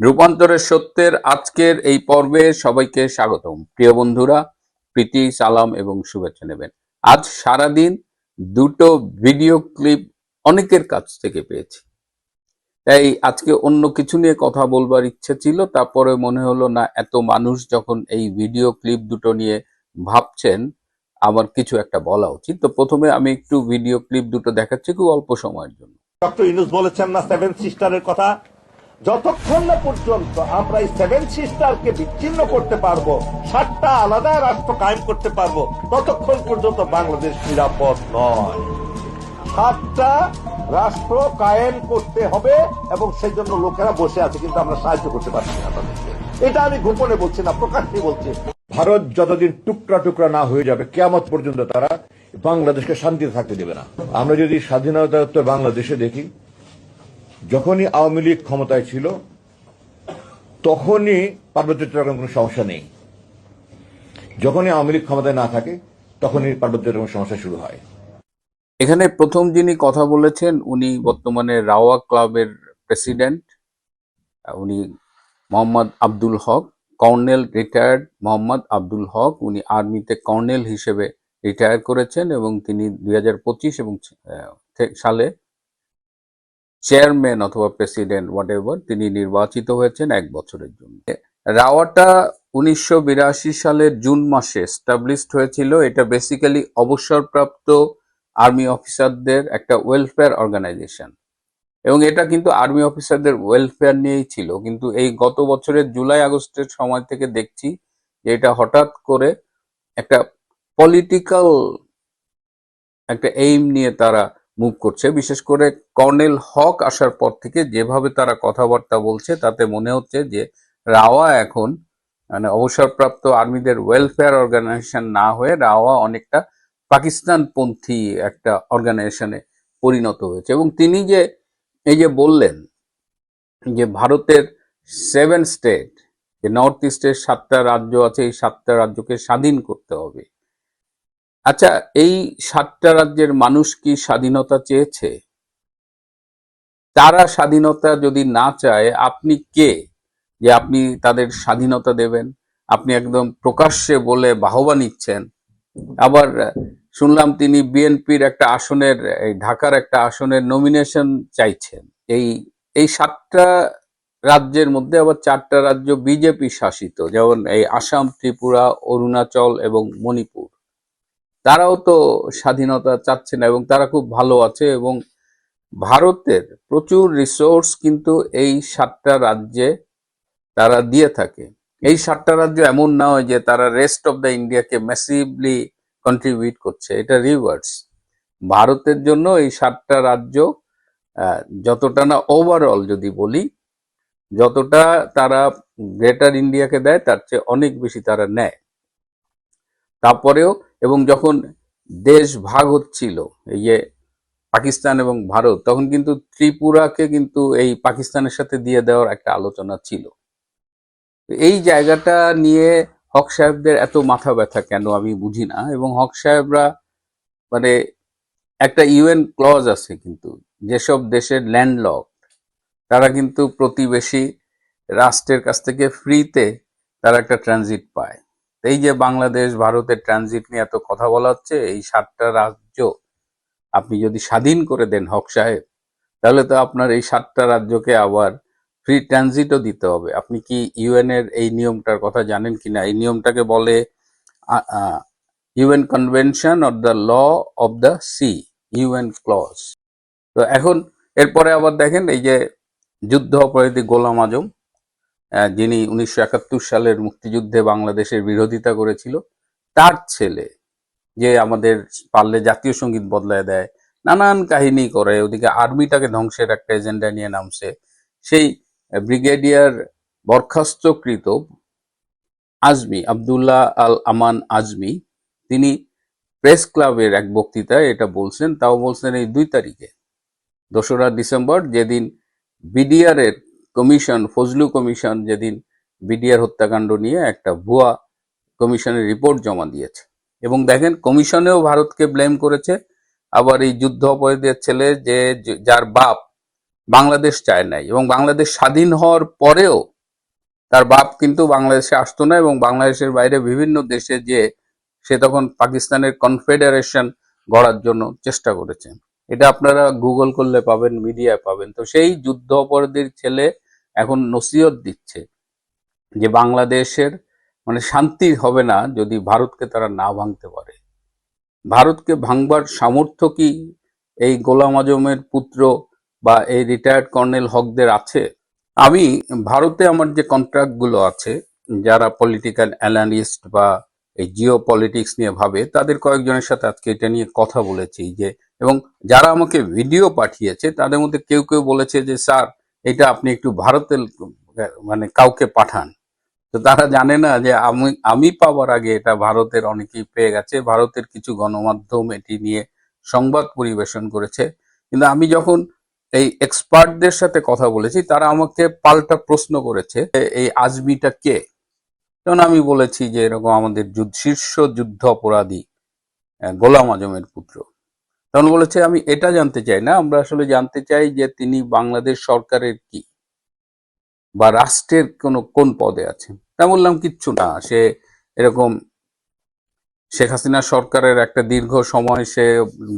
রূপান্তরের সত্যের আজকের এই পর্বে সবাইকে স্বাগতম। প্রিয় বন্ধুরা, প্রীতি, সালাম এবং শুভেচ্ছা নেবেন। আজ সারাদিন দুটো ভিডিও ক্লিপ অনেকের কাছ থেকে পেয়েছি। তাই আজকে অন্য কিছু নিয়ে কথা বলবার ইচ্ছে ছিল, তারপরে মনে হলো, না, এত মানুষ যখন এই ভিডিও ক্লিপ দুটো নিয়ে ভাবছেন, আমার কিছু একটা বলা উচিত। তো প্রথমে আমি একটু ভিডিও ক্লিপ দুটো দেখাচ্ছি খুব অল্প সময়ের জন্য। ডক্টর ইনুস বলেছেন না সেভেন সিস্টারের কথা যতক্ষণ না পর্যন্ত আমরা এই সেভেন সিস্টারকে বিচ্ছিন্ন করতে পারব, সাতটা আলাদা রাষ্ট্র কায়েম করতে পারব, ততক্ষণ পর্যন্ত বাংলাদেশ নিরাপদ নয়। সাতটা রাষ্ট্র কায়েম করতে হবে এবং সেই জন্য লোকেরা বসে আছে, কিন্তু আমরা সাহায্য করতে পারছি না এটা আমি গোপনে বলছি না, প্রকাশ্যে বলছি। ভারত যতদিন টুকরা টুকরা না হয়ে যাবে, কেয়ামত পর্যন্ত তারা বাংলাদেশকে শান্তিতে থাকতে দেবে না। আমরা যদি স্বাধীনতা বাংলাদেশে দেখি যখনই আওয়ামী লীগ ক্ষমতায় ছিল, তখনই পার্বত্য চট্টগ্রাম কোনো সমস্যা নেই। যখনই আওয়ামী লীগ ক্ষমতায় না থাকে, তখনই পার্বত্য চট্টগ্রাম সমস্যা শুরু হয়। এখানে প্রথম যিনি কথা বলেছেন, উনি বর্তমানে রাওয়া ক্লাবের প্রেসিডেন্ট। উনি মোহাম্মদ আব্দুল হক, কর্নেল রিটায়ার্ড মোহাম্মদ আব্দুল হক। উনি আর্মিতে কর্নেল হিসেবে রিটায়ার করেছেন এবং তিনি দুই হাজার পঁচিশ এবং সালে চেয়ারম্যান অথবা প্রেসিডেন্ট হোয়াট তিনি নির্বাচিত হয়েছেন এক বছরের জন্য। রাওয়াটা উনিশশো বিরাশি সালের জুন মাসে স্টাবলিশড হয়েছিল। এটা বেসিক্যালি অবসরপ্রাপ্ত আর্মি অফিসারদের একটা ওয়েলফেয়ার অর্গানাইজেশন এবং এটা কিন্তু আর্মি অফিসারদের ওয়েলফেয়ার নিয়েই ছিল। কিন্তু এই গত বছরের জুলাই আগস্টের সময় থেকে দেখছি যে এটা হঠাৎ করে একটা পলিটিক্যাল একটা এইম নিয়ে তারা মুভ করছে। বিশেষ করে কর্নেল হক আসার পর থেকে যেভাবে তারা কথাবার্তা বলছে, তাতে মনে হচ্ছে যে রাওয়া এখন মানে অবসরপ্রাপ্ত আর্মিদের ওয়েলফেয়ার অর্গানাইজেশন না হয়ে রাওয়া অনেকটা পাকিস্তানপন্থী একটা অর্গানাইজেশনে পরিণত হয়েছে। এবং তিনি যে, এই যে বললেন যে ভারতের সেভেন স্টেট যে নর্থ ইস্টের সাতটা রাজ্য আছে, এই সাতটা রাজ্যকে স্বাধীন করতে হবে। আচ্ছা এই সাতটা রাজ্যের মানুষ কি স্বাধীনতা চেয়েছে? তারা স্বাধীনতা যদি না চায়, আপনি কে? যে আপনি তাদের স্বাধীনতা দেবেন, আপনি একদম প্রকাশ্যে বলে বাহবা নিচ্ছেন। আবার শুনলাম তিনি বিএনপির একটা আসনের ঢাকার একটা আসনের নমিনেশন চাইছেন। এই এই সাতটা রাজ্যের মধ্যে আবার চারটা রাজ্য বিজেপি শাসিত, যেমন এই আসাম, ত্রিপুরা, অরুণাচল এবং মণিপুর। তারাও তো স্বাধীনতা চাচ্ছে না এবং তারা খুব ভালো আছে এবং ভারতের প্রচুর রিসোর্স কিন্তু এই সাতটা রাজ্যে তারা দিয়ে থাকে। এই সাতটা রাজ্য এমন না হয় যে তারা রেস্ট অফ দ্য ইন্ডিয়াকে ম্যাসিভলি কন্ট্রিবিউট করছে, এটা রিভার্স ভারতের জন্য এই সাতটা রাজ্য যতটা না ওভারঅল যদি বলি, যতটা তারা গ্রেটার ইন্ডিয়াকে দেয়, তার চেয়ে অনেক বেশি তারা নেয়। তারপরেও এবং যখন দেশ ভাগ হচ্ছিল, এই যে পাকিস্তান এবং ভারত, তখন কিন্তু ত্রিপুরাকে কিন্তু এই পাকিস্তানের সাথে দিয়ে দেওয়ার একটা আলোচনা ছিল। এই জায়গাটা নিয়ে হক সাহেবদের এত মাথা ব্যথা কেন আমি বুঝি না। এবং হক সাহেবরা মানে একটা ইউএন ক্লজ আছে কিন্তু, যেসব দেশের ল্যান্ডলক, তারা কিন্তু প্রতিবেশী রাষ্ট্রের কাছ থেকে ফ্রিতে তারা একটা ট্রানজিট পায়। এই যে বাংলাদেশ, ভারতের ট্রানজিট নিয়ে এত কথা বলা হচ্ছে, এই সাতটা রাজ্য আপনি যদি স্বাধীন করে দেন হক সাহেব, তাহলে তো আপনার এই সাতটা রাজ্যকে আবার ফ্রি ট্রানজিটও দিতে হবে। আপনি কি ইউএন এর এই নিয়মটার কথা জানেন কিনা এই নিয়মটাকে বলে UN convention of the law of the sea UN clause তো এখন এরপরে আবার দেখেন এই যে যুদ্ধ অপরাধী গোলাম আজম যিনি উনিশশো একাত্তর সালের মুক্তিযুদ্ধে বাংলাদেশের বিরোধিতা করেছিল, তার ছেলে যে আমাদের পারলে জাতীয় সংগীত বদলায় দেয়, নানান কাহিনী করে, ওদিকে আর্মিটাকে ধ্বংসের একটা এজেন্ডা নিয়ে নামছে। সেই ব্রিগেডিয়ার বরখাস্তকৃত আজমি, আবদুল্লাহ আল আমান আজমি, তিনি প্রেস ক্লাবের এক বক্তৃতায় এটা বলছেন, তাও বলছেন এই দুই তারিখে, দোসরা ডিসেম্বর, যেদিন বিডিআর এর কমিশন, ফজলু কমিশন যেদিন বিডিআর হত্যাকাণ্ড নিয়ে একটা ভুয়া কমিশনের রিপোর্ট জমা দিয়েছে। এবং দেখেন, কমিশনেও ভারতকে ব্লেম করেছে। আবার এই যুদ্ধ অপরাধীদের ছেলে যে যার বাপ বাংলাদেশ চায় নাই এবং বাংলাদেশ স্বাধীন হওয়ার পরেও তার বাপ কিন্তু বাংলাদেশে আসতো না এবং বাংলাদেশের বাইরে বিভিন্ন দেশে যে, সে তখন পাকিস্তানের কনফেডারেশন গড়ার জন্য চেষ্টা করেছেন এটা আপনারা গুগল করলে পাবেন মিডিয়ায় পাবেন। তো সেই যুদ্ধ অপরাধীর ছেলে এখন নসিহত দিচ্ছে যে বাংলাদেশের মানে শান্তি হবে না যদি ভারতকে তারা না ভাঙতে পারে। ভারতকে ভাঙবার সামর্থ্য কি এই গোলাম আজমের পুত্র বা এই রিটায়ার্ড কর্নেল হকদের আছে? আমি ভারতে আমার যে কন্ট্রাক্টগুলো আছে, যারা পলিটিক্যাল অ্যানালিস্ট বা এই জিও পলিটিক্স নিয়ে ভাবে, তাদের কয়েকজনের সাথে আজকে এটা নিয়ে কথা বলেছি যে এবং যারা আমাকে ভিডিও পাঠিয়েছে, তাদের মধ্যে কেউ কেউ বলেছে যে, স্যার, এটা আপনি একটু ভারতের মানে কাউকে পাঠান। তো তারা জানে না যে, আমি আমি পাওয়ার আগে এটা ভারতের অনেকেই পেয়ে গেছে। ভারতের কিছু গণমাধ্যম এটি নিয়ে সংবাদ পরিবেশন করেছে। কিন্তু আমি যখন এই এক্সপার্টদের সাথে কথা বলেছি, তারা আমাকে পাল্টা প্রশ্ন করেছে এই আজমিটা কে? তখন আমি বলেছি যে, এরকম আমাদের শীর্ষ যুদ্ধ অপরাধী গোলাম আজমের পুত্র। তখন বলেছে, আমি এটা জানতে চাই না, আমরা আসলে জানতে চাই যে তিনি বাংলাদেশ সরকারের কি? বা রাষ্ট্রের কোন কোন পদে আছেন? তা বললাম, কিচ্ছু না, সে এরকম শেখ হাসিনা সরকারের একটা দীর্ঘ সময় সে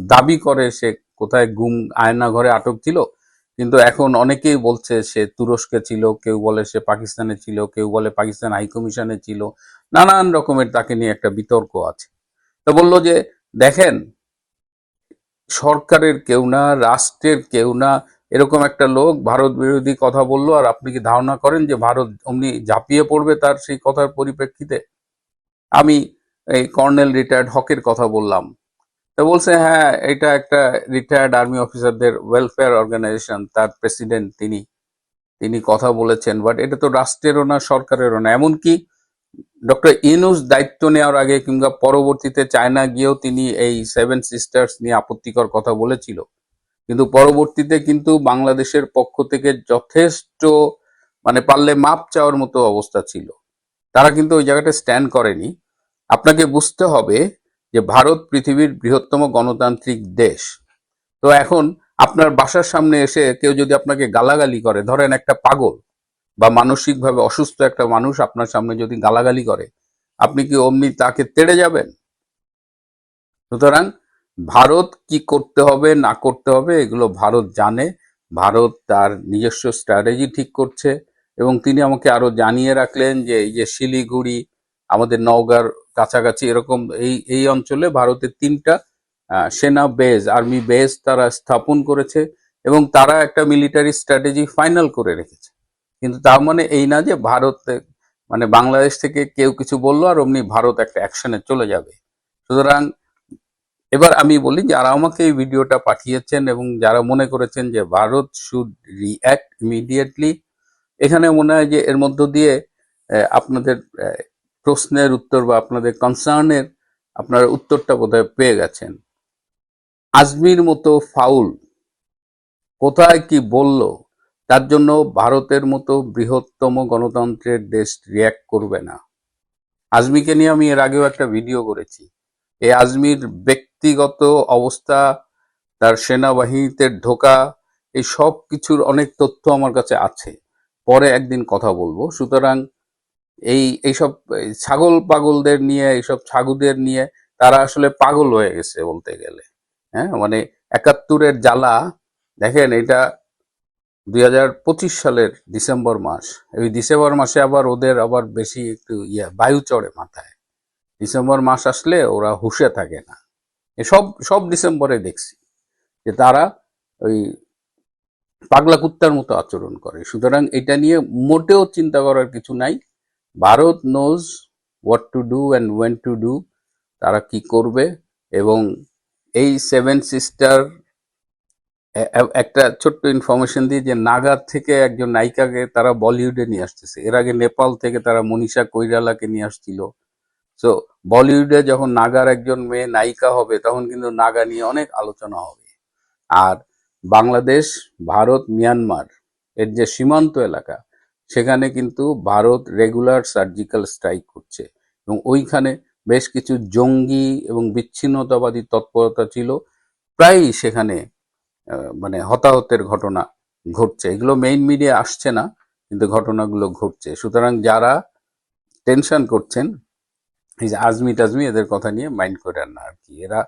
দাবি করে, সে কোথায় গুম আয়না ঘরে আটক ছিল। কিন্তু এখন অনেকেই বলছে, সে তুরস্কে ছিল, কেউ বলে সে পাকিস্তানে ছিল, কেউ বলে পাকিস্তান হাইকমিশনে ছিল। নানান রকমের তাকে নিয়ে একটা বিতর্ক আছে। তো বলল যে, দেখেন সরকারের কেউ না, রাষ্ট্রের কেউ না, এরকম একটা লোক ভারত বিরোধী কথা বলল আর আপনি কি ধারণা করেন যে ভারত অমনি ঝাঁপিয়ে পড়বে তার সেই কথার পরিপ্রেক্ষিতে? আমি এই কর্নেল রিটায়ার্ড হকের কথা বললাম। তো বলছে হ্যাঁ এটা একটা রিটায়ার্ড আর্মি অফিসারদের ওয়েলফেয়ার অর্গানাইজেশন তার প্রেসিডেন্ট তিনি। তিনি কথা বলেছেন বাট এটা তো রাষ্ট্রেরও না, সরকারেরও না। এমনকি ডক্টর ইনুস দায়িত্ব নেওয়ার আগে কিংবা পরবর্তীতে চায়না গিয়েও তিনি এই সেভেন সিস্টার্স নিয়ে আপত্তিকর কথা বলেছিল। কিন্তু পরবর্তীতে কিন্তু বাংলাদেশের পক্ষ থেকে যথেষ্ট মানে পারলে মাপ চাওয়ার মতো অবস্থা ছিল। তারা কিন্তু ওই জায়গাটা স্ট্যান্ড করেনি। আপনাকে বুঝতে হবে যে ভারত পৃথিবীর বৃহত্তম গণতান্ত্রিক দেশ। তো এখন আপনার বাসার সামনে এসে কেউ যদি আপনাকে গালাগালি করে, ধরেন একটা পাগল বা মানসিকভাবে অসুস্থ একটা মানুষ আপনার সামনে যদি গালাগালি করে, আপনি কি অমনি তাকে তেড়ে যাবেন? সুতরাং ভারত কি করতে হবে, না করতে হবে, এগুলো ভারত জানে। ভারত তার নিজস্ব স্ট্র্যাটেজি ঠিক করছে এবং তিনি আমাকে আরও জানিয়ে রাখলেন যে এই যে শিলিগুড়ি, আমাদের নওগাঁর কাছাকাছি এরকম এই এই অঞ্চলে ভারতের তিনটা সেনা বেজ আর্মি বেজ তারা স্থাপন করেছে এবং তারা একটা মিলিটারি স্ট্র্যাটেজি ফাইনাল করে রেখেছে। কিন্তু তার মানে এই না যে ভারত মানে বাংলাদেশ থেকে কেউ কিছু বলল আর অমনি ভারত একটা অ্যাকশনে চলে যাবে। সুতরাং এবার আমি বলি যারা আমাকে এই ভিডিওটা পাঠিয়েছেন এবং যারা মনে করেছেন যে ভারত শুড রিঅ্যাক্ট ইমিডিয়েটলি এখানে মনে হয় যে এর মধ্য দিয়ে আপনাদের প্রশ্নের উত্তর বা আপনাদের কনসার্নের আপনার উত্তরটা বোধহয় পেয়ে গেছেন। আজমির মতো ফাউল কোথায় কি বলল তার জন্য ভারতের মতো বৃহত্তম গণতন্ত্রের দেশ রিয়্যাক্ট করবে না। আজমিকে নিয়ে আমি এর আগেও একটা ভিডিও করেছি। এই আজমির ব্যক্তিগত অবস্থা, তার সেনাবাহিনীতে ঢোকা, এই সব কিছুর অনেক তথ্য আমার কাছে আছে। পরে একদিন কথা বলব। সুতরাং এই, এইসব ছাগল পাগলদের নিয়ে, এইসব ছাগুদের নিয়ে তারা আসলে পাগল হয়ে গেছে বলতে গেলে। হ্যাঁ মানে একাত্তরের জ্বালা, দেখেন এটা দুই সালের ডিসেম্বর মাস। এই ডিসেম্বর মাসে আবার ওদের আবার বেশি একটু ইয়া, বায়ু চড়ে মাথায়। ডিসেম্বর মাস আসলে ওরা হুশে থাকে না। সব সব ডিসেম্বরে দেখছি যে তারা ওই পাগলা কুত্তার মতো আচরণ করে। সুতরাং এটা নিয়ে মোটেও চিন্তা করার কিছু নাই। Bharat knows what to do and when to do তারা কি করবে এবং এই সেভেন সিস্টার একটা ছোট্ট ইনফরমেশন দিয়ে যে নাগা থেকে একজন নায়িকাকে তারা বলিউডে নিয়ে আসতেছে। এর আগে নেপাল থেকে তারা মনীষা কৈরালাকে নিয়ে আসছিল। সো বলিউডে যখন নাগার একজন মেয়ে নায়িকা হবে, তখন কিন্তু নাগা নিয়ে অনেক আলোচনা হবে। আর বাংলাদেশ, ভারত, মিয়ানমার এর যে সীমান্ত এলাকা, সেখানে কিন্তু ভারত রেগুলার সার্জিক্যাল স্ট্রাইক করছে। এবং ওইখানে বেশ কিছু জঙ্গি এবং বিচ্ছিন্নতাবাদী তৎপরতা ছিল। প্রায়ই সেখানে মানে হতাহতের ঘটনা ঘটছে। এগুলো মেইন মিডিয়া আসছে না, কিন্তু ঘটনাগুলো ঘটছে। সুতরাং যারা টেনশন করছেন, এই যে আজমি টাজমি, এদের কথা নিয়ে মাইন্ড করেন না আর কি। এরা,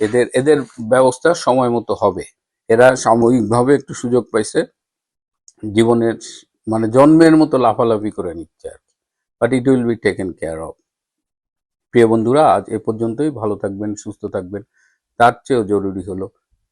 এদের এদের ব্যবস্থা সময় মতো হবে। এরা সাময়িকভাবে একটু সুযোগ পাইছে, জীবনের মানে জন্মের মতো লাফালাফি করে নিচ্ছে আর কি। But it will be taken care of প্রিয় বন্ধুরা, আজ এ পর্যন্তই। ভালো থাকবেন, সুস্থ থাকবেন। তার চেয়েও জরুরি হলো